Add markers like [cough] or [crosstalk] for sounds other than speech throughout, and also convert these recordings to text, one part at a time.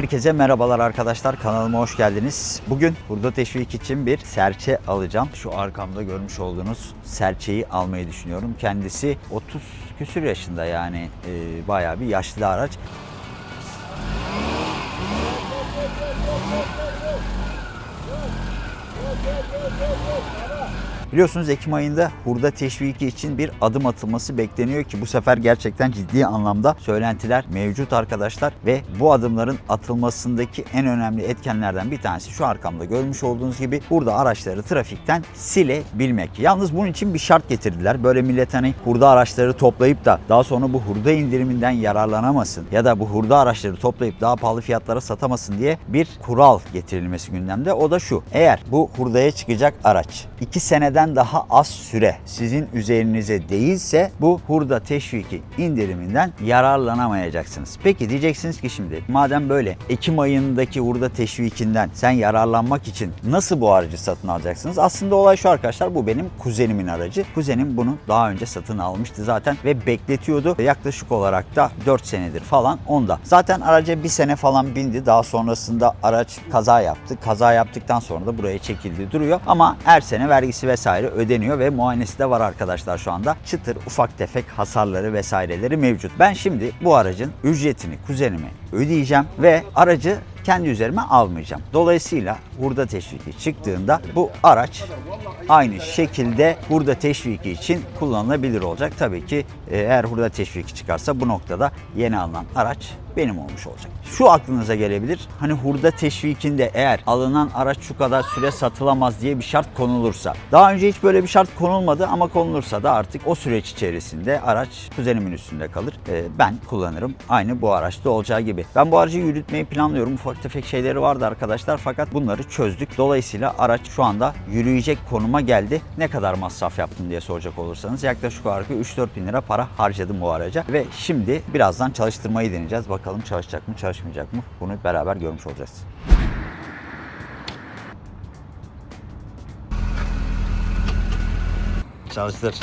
Herkese merhabalar arkadaşlar. Kanalıma hoş geldiniz. Bugün burada teşvik için bir serçe alacağım. Şu arkamda görmüş olduğunuz serçeyi almayı düşünüyorum. Kendisi 30 küsür yaşında yani e, bayağı bir yaşlı araç. Biliyorsunuz Ekim ayında hurda teşviki için bir adım atılması bekleniyor ki bu sefer gerçekten ciddi anlamda söylentiler mevcut arkadaşlar ve bu adımların atılmasındaki en önemli etkenlerden bir tanesi şu arkamda görmüş olduğunuz gibi burada araçları trafikten silebilmek. Yalnız bunun için bir şart getirdiler. Böyle millet hani hurda araçları toplayıp da daha sonra bu hurda indiriminden yararlanamasın ya da bu hurda araçları toplayıp daha pahalı fiyatlara satamasın diye bir kural getirilmesi gündemde. O da şu. Eğer bu hurdaya çıkacak araç 2 seneden daha az süre sizin üzerinize değilse bu hurda teşviki indiriminden yararlanamayacaksınız. Peki diyeceksiniz ki şimdi madem böyle Ekim ayındaki hurda teşvikinden sen yararlanmak için nasıl bu aracı satın alacaksınız? Aslında olay şu arkadaşlar bu benim kuzenimin aracı. Kuzenim bunu daha önce satın almıştı zaten ve bekletiyordu. Yaklaşık olarak da 4 senedir falan onda. Zaten araca bir sene falan bindi. Daha sonrasında araç kaza yaptı. Kaza yaptıktan sonra da buraya çekildi duruyor. Ama her sene vergisi vesaire ödeniyor ve muayenesi de var arkadaşlar şu anda. Çıtır ufak tefek hasarları vesaireleri mevcut. Ben şimdi bu aracın ücretini kuzenime ödeyeceğim ve aracı kendi üzerime almayacağım. Dolayısıyla hurda teşviki çıktığında bu araç aynı şekilde hurda teşviki için kullanılabilir olacak. Tabii ki e, eğer hurda teşviki çıkarsa bu noktada yeni alınan araç benim olmuş olacak. Şu aklınıza gelebilir. Hani hurda teşvikinde eğer alınan araç şu kadar süre satılamaz diye bir şart konulursa. Daha önce hiç böyle bir şart konulmadı ama konulursa da artık o süreç içerisinde araç kuzenimin üstünde kalır. E, ben kullanırım. Aynı bu araçta olacağı gibi. Ben bu aracı yürütmeyi planlıyorum. Ufak tefek şeyleri vardı arkadaşlar fakat bunları çözdük. Dolayısıyla araç şu anda yürüyecek konuma geldi. Ne kadar masraf yaptım diye soracak olursanız yaklaşık olarak 3-4 bin lira para harcadım bu araca. Ve şimdi birazdan çalıştırmayı deneyeceğiz. Bakalım çalışacak mı çalışmayacak mı? Bunu beraber görmüş olacağız. Çalıştır.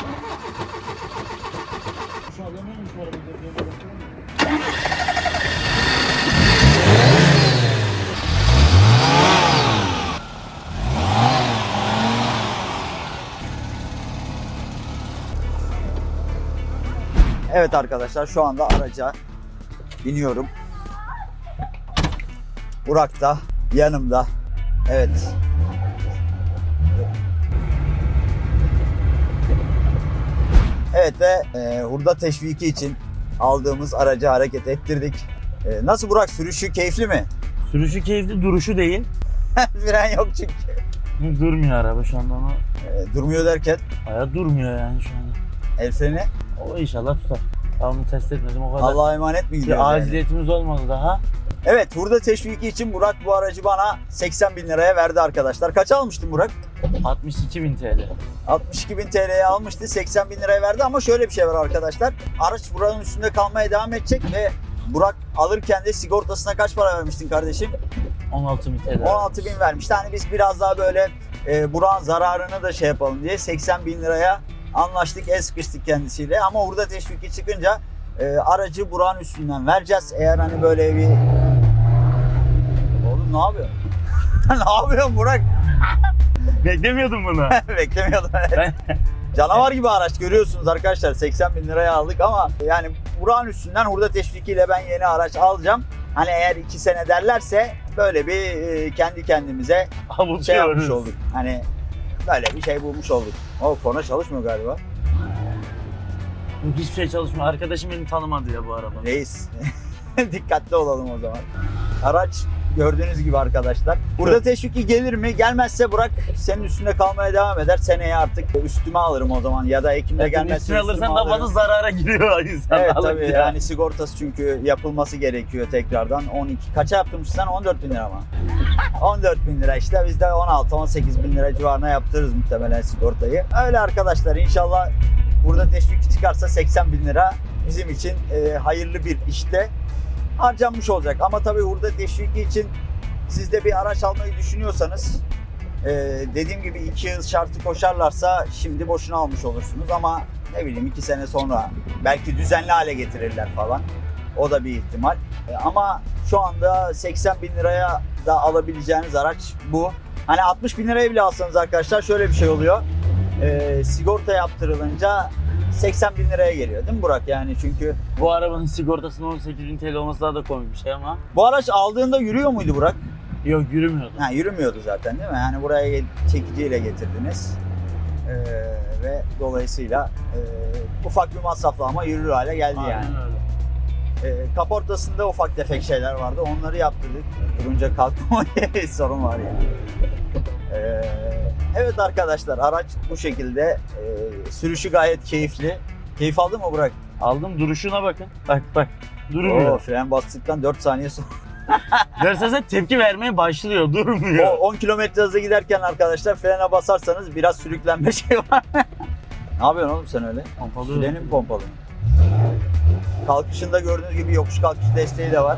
Evet arkadaşlar şu anda araca biniyorum. Burak da yanımda. Evet. Evet ve e, hurda teşviki için aldığımız aracı hareket ettirdik. E, nasıl Burak sürüşü keyifli mi? Sürüşü keyifli, duruşu değil. [laughs] Fren yok çünkü. Durmuyor araba şu anda ama E, durmuyor derken aya durmuyor yani şu anda. el freni O inşallah tutar. Ben onu test etmedim o kadar. Allah'a emanet mi gidiyoruz? bir yani? aciliyetimiz olmadı daha. Evet hurda teşviki için Burak bu aracı bana 80 bin liraya verdi arkadaşlar. Kaç almıştın Burak? 62 bin TL. 62 bin TL'ye almıştı 80 bin liraya verdi ama şöyle bir şey var arkadaşlar. Araç buranın üstünde kalmaya devam edecek ve Burak alırken de sigortasına kaç para vermiştin kardeşim? 16 bin TL. 16 bin vermişti. Hani biz biraz daha böyle e, Burak'ın zararını da şey yapalım diye 80 bin liraya anlaştık, el sıkıştık kendisiyle. Ama hurda teşviki çıkınca e, aracı Burak'ın üstünden vereceğiz. Eğer hani böyle bir... Oğlum ne yapıyorsun? [laughs] ne yapıyorsun Burak? [laughs] Beklemiyordum bunu. [laughs] Beklemiyordum. evet. Canavar gibi araç görüyorsunuz arkadaşlar 80 bin liraya aldık ama yani Burak'ın üstünden hurda teşvikiyle ben yeni araç alacağım. Hani eğer 2 sene derlerse böyle bir e, kendi kendimize şey yapmış olduk. Hani böyle bir şey bulmuş olduk. O konu çalışmıyor galiba. Hiçbir şey çalışmıyor. Arkadaşım beni tanımadı ya bu araba. Reis. [laughs] Dikkatli olalım o zaman. Araç gördüğünüz gibi arkadaşlar. Burada teşviki gelir mi? Gelmezse Burak senin üstünde kalmaya devam eder. Seneye artık üstüme alırım o zaman. Ya da Ekim'de Evet, gelmezse üstüne alırsan daha fazla zarara giriyor [laughs] insan. Evet tabii ya. yani sigortası çünkü yapılması gerekiyor tekrardan. 12 kaça yaptırmışsın sen? 14 bin lira mı? 14 bin lira işte biz de 16-18 bin lira civarına yaptırırız muhtemelen sigortayı. Öyle arkadaşlar inşallah burada teşvik çıkarsa 80 bin lira bizim için e, hayırlı bir işte harcanmış olacak. Ama tabii burada teşviki için siz de bir araç almayı düşünüyorsanız e, dediğim gibi 2 yıl şartı koşarlarsa şimdi boşuna almış olursunuz ama ne bileyim 2 sene sonra belki düzenli hale getirirler falan. O da bir ihtimal. E, Ama şu anda 80 bin liraya da alabileceğiniz araç bu. Hani 60 bin liraya bile alsanız arkadaşlar şöyle bir şey oluyor. E, sigorta yaptırılınca 80 bin liraya geliyor değil mi Burak? Yani çünkü Bu arabanın sigortasının 18.000 TL olması daha da komik bir şey ama. bu araç aldığında yürüyor muydu Burak? Yok yürümüyordu. Ha, yürümüyordu zaten değil mi? Yani buraya çekiciyle getirdiniz. E, ve dolayısıyla e, ufak bir masraflı ama yürür hale geldi yani. Aynen öyle. E, kaportasında ufak tefek şeyler vardı. Onları yaptırdık. Durunca kalkma [laughs] diye sorun var yani. E, evet arkadaşlar araç bu şekilde. E, sürüşü gayet keyifli. Keyif aldın mı Burak? Aldım duruşuna bakın. Bak bak. Durmuyor. Oo, fren bastıktan 4 saniye sonra. [laughs] Dersen tepki vermeye başlıyor. O Durmuyor. 10 kilometre hızla giderken arkadaşlar frene basarsanız biraz sürüklenme şey var. [laughs] ne yapıyorsun oğlum sen öyle? Pompalı. Freni pompalı? Kalkışında gördüğünüz gibi yokuş kalkış desteği de var.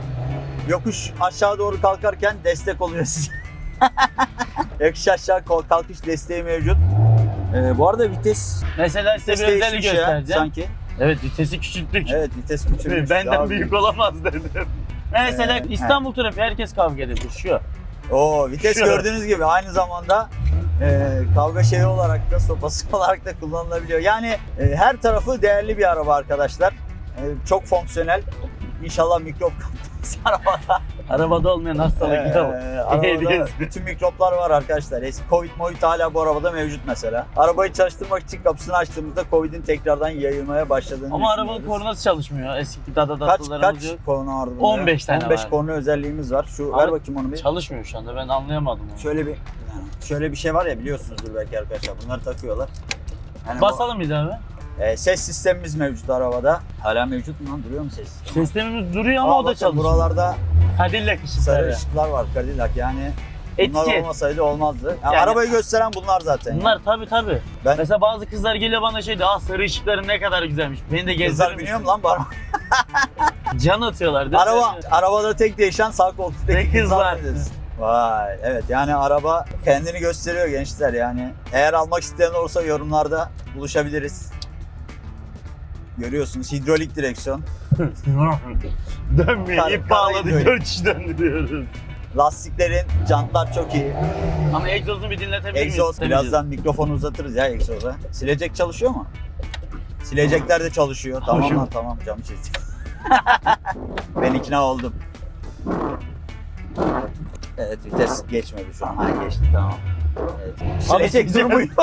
Yokuş aşağı doğru kalkarken destek oluyor size. [laughs] yokuş aşağı kalkış desteği mevcut. Ee, bu arada vites Mesela size vites bir özellik değişmiş ya, göstereceğim. sanki. Evet vitesi küçülttük. Evet vites küçülmüş. Benden Daha büyük olamaz dedim. Mesela Ee, İstanbul trafiği herkes kavga eder. Şu. Oo vites Şu. gördüğünüz gibi aynı zamanda e, kavga şeyi olarak da sopası [laughs] olarak da kullanılabiliyor. Yani e, her tarafı değerli bir araba arkadaşlar. E, çok fonksiyonel. İnşallah mikrop arabada. Arabada olmayan hastalık Ee, yok. arabada Hediyesi. bütün mikroplar var arkadaşlar. Eski Covid Covid hala bu arabada mevcut mesela. Arabayı çalıştırmak için kapısını açtığımızda Covid'in tekrardan yayılmaya başladığını Ama arabanın kornası çalışmıyor. Eski dada Kaç, datlılarımız kaç yok. korna var bunda? 15 tane 15 var. korna özelliğimiz var. Şu Ama ver bakayım onu bir. Çalışmıyor şu anda ben anlayamadım onu. Şöyle bir yani şöyle bir şey var ya biliyorsunuzdur belki arkadaşlar. Bunları takıyorlar. Yani Basalım bir daha be. E, ses sistemimiz mevcut arabada. Hala mevcut mu lan? Duruyor mu ses sistemi? Sistemimiz duruyor ama Aa, o da bakın çalışıyor. Buralarda Cadillac sarı ışıkları. ışıklar var Cadillac yani. Bunlar Etki. olmasaydı olmazdı. Yani Yani- arabayı gösteren bunlar zaten. Bunlar tabi tabi. Ben- Mesela bazı kızlar geliyor bana şey diyor, ah sarı ışıkların ne kadar güzelmiş. Beni de gezdirir Kızlar misin?" biniyor mu lan bu araba? [laughs] Can atıyorlar. değil mi? Araba, arabada tek değişen sağ koltuktaki kızlar. kızlar. diyorsun. Vay evet yani araba kendini gösteriyor gençler yani. Eğer almak isteyen olursa yorumlarda buluşabiliriz. Görüyorsunuz hidrolik direksiyon. [laughs] Dönmüyor. Kar- ip bağladık. karayı Dört kişi döndürüyoruz. Lastiklerin, jantlar çok iyi. Ama egzozunu bir dinletebilir miyiz? Egzoz birazdan mikrofonu uzatırız ya egzoza. Silecek çalışıyor mu? Silecekler de çalışıyor. Tamam Çalışıyor. lan tamam camı çizdim. [laughs] ben ikna oldum. Evet vites geçmedi şu an. Ha geçti tamam. Evet. Silecek silecek- durmuyor. [laughs]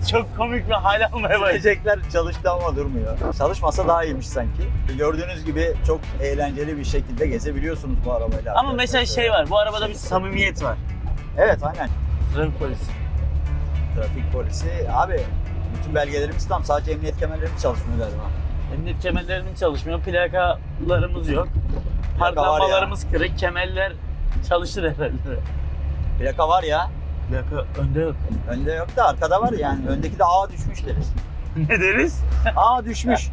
[laughs] Çok komik bir hal almaya. Silecekler çalıştı ama durmuyor. Çalışmasa daha iyiymiş sanki. Gördüğünüz gibi çok eğlenceli bir şekilde gezebiliyorsunuz bu arabayla. Ama mesela şey var, bu arabada bir samimiyet var. Evet aynen. Trafik polisi. Trafik polisi. Abi bütün belgelerimiz tam. Sadece emniyet kemerlerimiz çalışmıyor galiba. Emniyet kemerlerimiz çalışmıyor, plakalarımız yok. Plaka var ya. lambalarımız kırık, kemerler çalışır herhalde. Plaka var ya. Plaka önde yok. Önde yok da arkada var yani. Öndeki de A düşmüş deriz. [laughs] ne deriz? A düşmüş.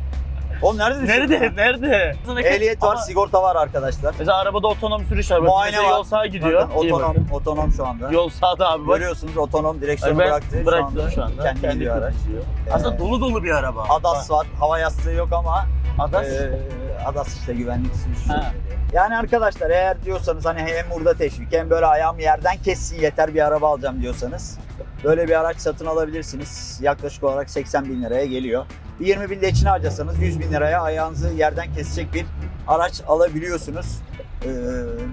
Oğlum nerede düşmüş? Nerede? Nerede? Ehliyet var, Ama sigorta var arkadaşlar. Mesela arabada otonom sürüş var. Muayene mesela var. Yol sağa gidiyor. Bakın, İyi otonom, bakın. otonom şu anda. Yol sağda abi bak. Görüyorsunuz otonom direksiyonu Ben bıraktı. bıraktım şu anda. Kendi, gidiyor araç. gidiyor. Ee, Aslında dolu dolu bir araba. ADAS var. Hava yastığı yok ama Adas. Ee, ADAS işte güvenlik sürüş. Ha. Yani arkadaşlar eğer diyorsanız hani hem burada teşvik hem böyle ayağım yerden kessin yeter bir araba alacağım diyorsanız böyle bir araç satın alabilirsiniz. Yaklaşık olarak 80 bin liraya geliyor. Bir 20 bin de içine harcasanız 100 bin liraya ayağınızı yerden kesecek bir araç alabiliyorsunuz. Ee,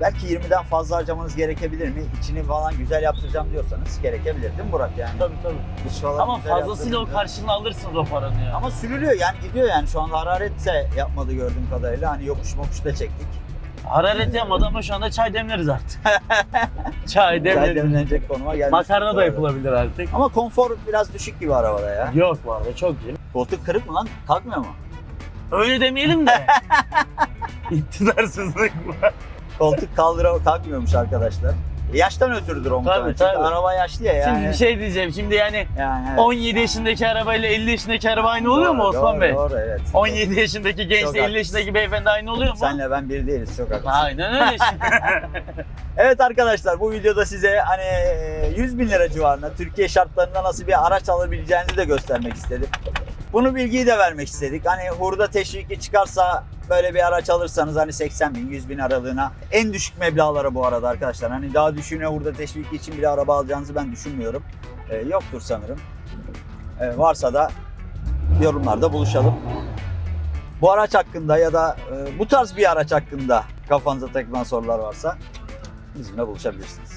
belki 20'den fazla harcamanız gerekebilir mi? İçini falan güzel yaptıracağım diyorsanız gerekebilir değil mi Burak yani? Tabii tabii. İç falan Ama güzel fazlasıyla o yaptırınca- karşılığını alırsınız o paranı ya. ama sürülüyor yani gidiyor yani şu anda hararet de yapmadı gördüğüm kadarıyla. Hani yokuş mokuş da çektik. Hararet yapmadı ama şu anda çay demleriz artık. [laughs] çay Çay demleriz. demlenecek konuma gelmiş. Makarna bu da yapılabilir artık. Ama konfor biraz düşük gibi arabada ya. Yok bu arada çok iyi. Koltuk kırık mı lan? Kalkmıyor mu? Öyle demeyelim de. [laughs] İktidarsızlık var. Koltuk kaldıra kalkmıyormuş arkadaşlar. Yaştan ötürüdür o muhtemelen. Çünkü tabii. araba yaşlı ya yani. Şimdi bir şey diyeceğim. Şimdi yani yani evet. 17 yaşındaki arabayla 50 yaşındaki araba aynı oluyor mu Doğru, Osman doğru, Bey? Doğru evet. 17 yaşındaki gençle 50 haklısın. yaşındaki beyefendi aynı oluyor mu? Senle ben bir değiliz çok haklısın. Aynen öyle şimdi. [laughs] Evet arkadaşlar bu videoda size hani 100 bin lira civarında Türkiye şartlarında nasıl bir araç alabileceğinizi de göstermek istedim. Bunu bilgiyi de vermek istedik. Hani hurda teşviki çıkarsa böyle bir araç alırsanız hani 80 bin 100 bin aralığına en düşük meblağlara bu arada arkadaşlar. Hani daha düşüne hurda teşviki için bir araba alacağınızı ben düşünmüyorum. Ee, yoktur sanırım. Ee, varsa da yorumlarda buluşalım. Bu araç hakkında ya da e, bu tarz bir araç hakkında kafanıza takılan sorular varsa bizimle buluşabilirsiniz.